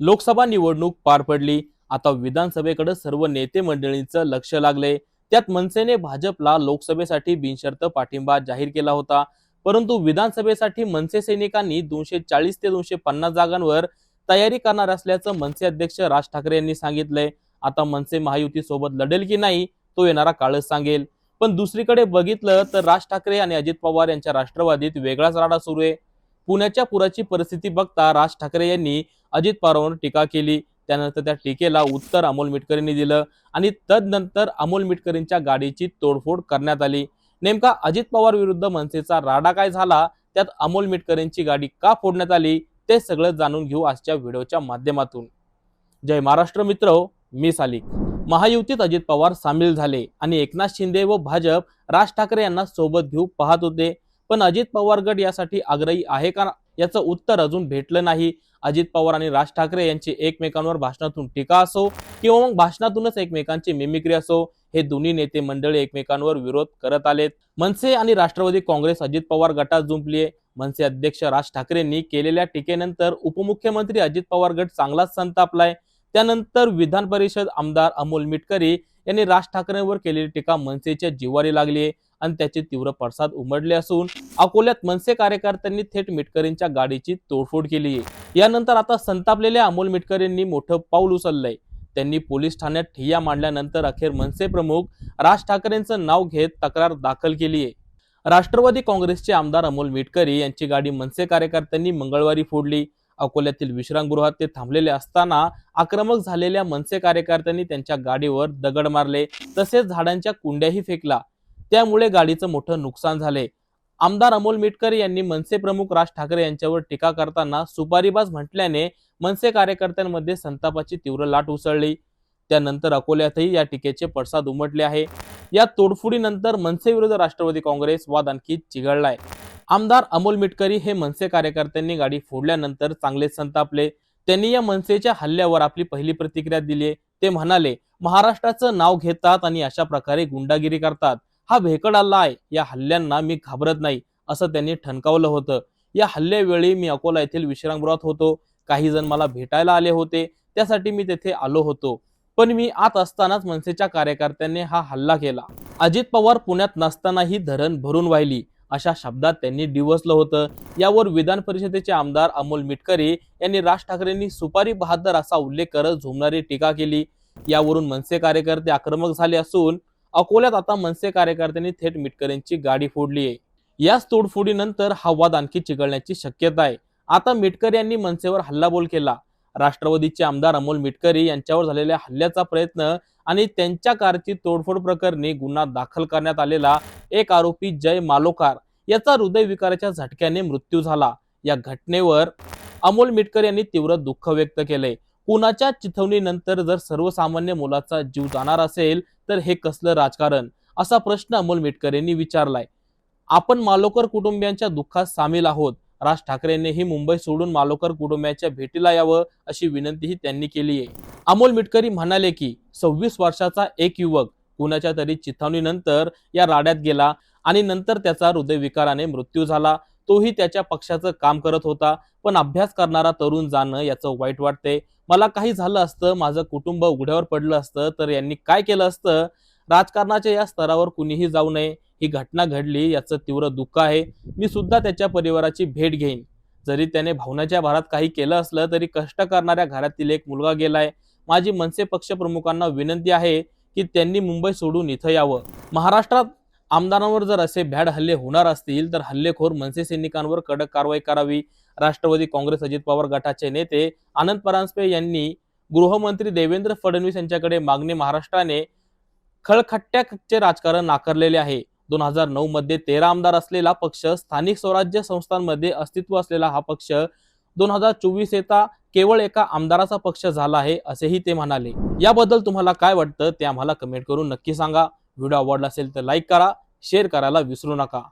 लोकसभा निवडणूक पार पडली. आता विधानसभेकडे सर्व नेते मंडळींचं लक्ष लागले. त्यात मनसेने भाजपला लोकसभेसाठी बिनशर्त पाठिंबा जाहीर केला होता. परंतु विधानसभेसाठी मनसे सैनिकांनी दोनशे चाळीस ते दोनशे पन्नास जागांवर तयारी करणार असल्याचं मनसे अध्यक्ष राज ठाकरे यांनी सांगितलंय आता मनसे महायुती सोबत लढेल की नाही तो येणारा काळच सांगेल. पण दुसरीकडे बघितलं तर राज ठाकरे आणि अजित पवार यांच्या राष्ट्रवादीत वेगळाच राडा सुरू आहे. पुण्याच्या पुराची परिस्थिती बघता राज ठाकरे यांनी अजित पवारांवर टीका केली. त्यानंतर त्या टीकेला उत्तर अमोल मिटकरींनी दिलं आणि तदनंतर अमोल मिटकरींच्या गाडीची तोडफोड करण्यात आली. नेमका अजित पवार विरुद्ध मनसेचा राडा काय झाला? त्यात अमोल मिटकरींची गाडी का फोडण्यात आली? ते सगळं जाणून घेऊ आजच्या व्हिडिओच्या माध्यमातून. जय महाराष्ट्र मित्र मी सालिक. महायुतीत अजित पवार सामील झाले आणि एकनाथ शिंदे व भाजप राज ठाकरे यांना सोबत घेऊ पाहत होते. पण अजित पवार गट यासाठी आग्रही आहे का? याचं उत्तर अजून भेटलं नाही. अजित पवार आणि राज ठाकरे यांची एकमेकांवर भाषणातून टीका असो किंवा मग भाषणातूनच एकमेकांची मिमिक्री असो हे दोन्ही नेते मंडळी एकमेकांवर विरोध करत आलेत. मनसे आणि राष्ट्रवादी काँग्रेस अजित पवार गटात जुंपलीये. मनसे अध्यक्ष राज ठाकरेंनी केलेल्या टीकेनंतर उपमुख्यमंत्री अजित पवार गट चांगलाच संतापलाय. त्यानंतर विधान परिषद आमदार अमोल मिटकरी यांनी राज ठाकरेंवर केलेली टीका मनसेच्या जिवारी लागली आहे आणि त्याचे तीव्र पडसाद उमटले असून अकोल्यात मनसे कार्यकर्त्यांनी थेट मिटकरींच्या गाडीची तोडफोड केली. आहे यानंतर आता संतापलेल्या अमोल मिटकरींनी मोठं पाऊल उचललंय. त्यांनी पोलीस ठाण्यात ठिय्या मांडल्यानंतर अखेर मनसे प्रमुख राज ठाकरेंचं नाव घेत तक्रार दाखल केली आहे. राष्ट्रवादी काँग्रेसचे आमदार अमोल मिटकरी यांची गाडी मनसे कार्यकर्त्यांनी मंगळवारी फोडली. अकोल्यातील विश्रामगृहात ते थांबलेले असताना आक्रमक झालेल्या मनसे कार्यकर्त्यांनी त्यांच्या गाडीवर दगड मारले. तसेच झाडांच्या कुंड्याही फेकला. त्यामुळे गाडीचं मोठं नुकसान झाले. आमदार अमोल मिटकरी यांनी मनसे प्रमुख राज ठाकरे यांच्यावर टीका करताना सुपारीबाज म्हटल्याने मनसे कार्यकर्त्यांमध्ये संतापाची तीव्र लाट उसळली. त्यानंतर अकोल्यातही या टीकेचे पडसाद उमटले आहे. या तोडफोडीनंतर मनसे विरुद्ध राष्ट्रवादी काँग्रेस वाद आणखी चिघळलाय. आमदार अमोल मिटकरी हे मनसे कार्यकर्त्यांनी गाडी फोडल्यानंतर चांगलेच संतापले. त्यांनी या मनसेच्या हल्ल्यावर आपली पहिली प्रतिक्रिया दिली ते म्हणाले महाराष्ट्राचं नाव घेतात आणि अशा प्रकारे गुंडागिरी करतात. हा भेकड हल्ला आहे. या हल्ल्यांना मी घाबरत नाही असं त्यांनी ठणकावलं होतं. या हल्ल्यावेळी मी अकोला येथील विश्रामगृहात होतो. काही जण मला भेटायला आले होते. त्यासाठी मी तेथे आलो होतो. पण मी आत असतानाच मनसेच्या कार्यकर्त्यांनी हा हल्ला केला. अजित पवार पुण्यात नसतानाही धरण भरून वाहिली अशा शब्दात त्यांनी डिवसलं होतं. यावर विधान परिषदेचे आमदार अमोल मिटकरी यांनी राज ठाकरेंनी सुपारी बहादर असा उल्लेख करत झुमणारी टीका केली. यावरून मनसे कार्यकर्ते आक्रमक झाले असून अकोल्यात आता मनसे कार्यकर्त्यांनी थेट मिटकरींची गाडी फोडली आहे. याच तोडफोडीनंतर हा वाद आणखी चिघळण्याची शक्यता आहे. आता मिटकर यांनी मनसेवर हल्लाबोल केला. राष्ट्रवादीचे आमदार अमोल मिटकरी यांच्यावर झालेल्या हल्ल्याचा प्रयत्न आणि त्यांच्या कारची तोडफोड प्रकरणी गुन्हा दाखल करण्यात आलेला एक आरोपी जय मालोकार याचा हृदयविकाराच्या झटक्याने मृत्यू झाला. या घटनेवर अमोल मिटकर यांनी तीव्र दुःख व्यक्त केले कुणाच्या चिथवणीनंतर जर सर्वसामान्य मुलाचा जीव जाणार असेल तर हे कसलं राजकारण? असा प्रश्न अमोल मिटकर यांनी विचारलाय. आपण मालोकर कुटुंबियांच्या दुःखात सामील आहोत. राज ठाकरेंनीही मुंबई सोडून मालोकर कुटुंबियांच्या भेटीला यावं अशी विनंतीही त्यांनी केली आहे. अमोल मिटकरी म्हणाले की सव्वीस वर्षाचा एक युवक कुणाच्या तरी चिथावणीनंतर या राड्यात गेला आणि नंतर त्याचा हृदयविकाराने मृत्यू झाला. तोही त्याच्या पक्षाचं काम करत होता पण अभ्यास करणारा तरुण जाणं याचं वाईट वाटते मला काही झालं असतं माझं कुटुंब उघड्यावर पडलं असतं तर यांनी काय केलं असतं? राजकारणाच्या या स्तरावर कुणीही जाऊ नये ही घटना घडली याचं तीव्र दुःख आहे. मी सुद्धा त्याच्या परिवाराची भेट घेईन. जरी त्याने भावनाच्या भारात काही केलं असलं तरी कष्ट करणाऱ्या घरातील एक मुलगा गेलाय. माझी मनसे पक्ष प्रमुखांना विनंती आहे की त्यांनी मुंबई सोडून इथं यावं. महाराष्ट्रात आमदारांवर जर असे भ्याड हल्ले होणार असतील तर हल्लेखोर मनसे सैनिकांवर कडक कारवाई करावी. राष्ट्रवादी काँग्रेस अजित पवार गटाचे नेते आनंद परांजपे यांनी गृहमंत्री देवेंद्र फडणवीस यांच्याकडे मागणी महाराष्ट्राने खळखट्ट्याचे राजकारण नाकारलेले आहे. दोन हजार नऊ मध्ये तेरा आमदार असलेला पक्ष स्थानिक स्वराज्य संस्थांमध्ये अस्तित्व असलेला हा पक्ष दोन हजार चोवीस येता केवळ एका आमदाराचा पक्ष झाला आहे असेही ते म्हणाले. याबद्दल तुम्हाला काय वाटतं ते आम्हाला कमेंट करून नक्की सांगा. व्हिडिओ आवडला असेल तर लाईक करा शेअर करायला विसरू नका.